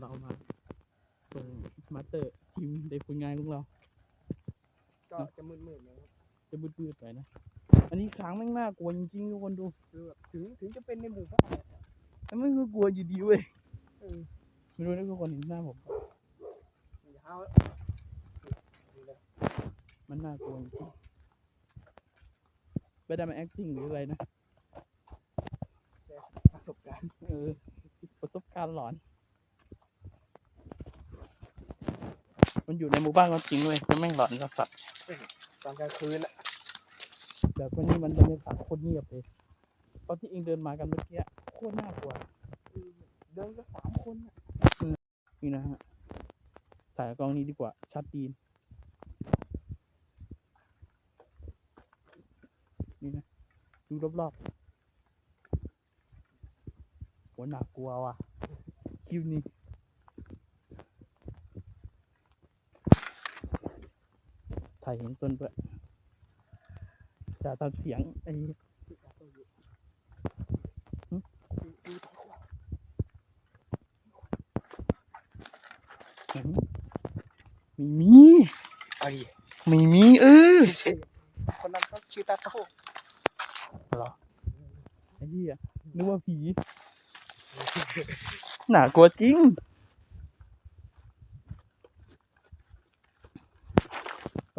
เรามาส่งมาสเตอร์ทีมเด็กฝึกงานของเรา ก็จะมืดๆนะครับจะบืดๆไปนะ อันนี้ค้างแม่งน่ากลัวจริงๆทุกคนดูคือแบบถึงถึงจะเป็นในหมู่บ้านอะแต่ไม่คือกลัวอยู่ดีเว้ยเออไม่รู้นะทุกคนเห็นหน้าผมอย่าเอานี่เลยมันน่ากลัวจริงๆไม่ได้มา acting หรืออะไรนะประสบการณ์เออประสบการณ์หลอน มันอยู่ในหมู่บ้านก็จริงเว้ยแต่แม่งหลอนกับสัตว์ตอนกลางคืนอะแต่วันนี้มันบรรยากาศโคตรเงียบเลยตอนที่เองเดินมากันเมื่อกี้โคตรน่ากลัวเดินก็สามคนอะนี่นะฮะถ่ายกล้องนี้ดีกว่าชัดดีนนี่นะดูรอบๆหัวหนักกลัวว่ะคลิปนี้ ถ่ายเห็นต้นด้วยจะตัดเสียงไอ้ที่ตาตัวอยู่หึดูดูตาขวาเห็นไม่มีไอ้ไม่มีเออคนนั้นก็ชื่อตาโต้เหรอไอ้เหี้ยนึกว่าผี หนากลัวจริง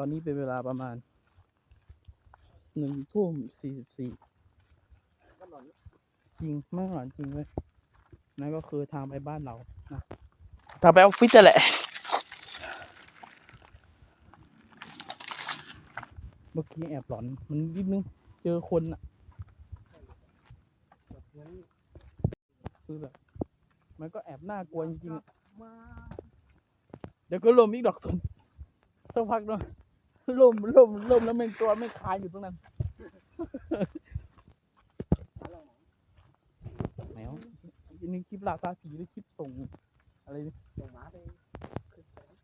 อนนี้เป็นเวลาประมาณหนึ่งทุ่มสี่สิบสี่ก็หลอนจริงไม่หลอนจริงเลยนั่นก็คือทางไปบ้านเรานะทางไปออฟฟิศจะแหละ เมื่อกี้แอบหลอน มันนิดนึง เจอคนอะแบบนั้นคือแบบ มันก็แอบน่ากลัวจริงๆอะมาเดี๋ยวก็ลมอีกดอกตุนสักพักเนาะ ลมลมลมแล้วแม่งตัวไม่งคาอยู่ตรงนั้นหาเราหน่อยแมวอันนี้คลิปลาตาผีหรือคลิปส่งอะไรนี่ส่งหมาไปขึ้นสวรรค์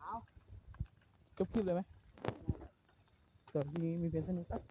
เอาจบคลิปเลยไหมจบทีนี้มีเพียงเท่านี้ครับ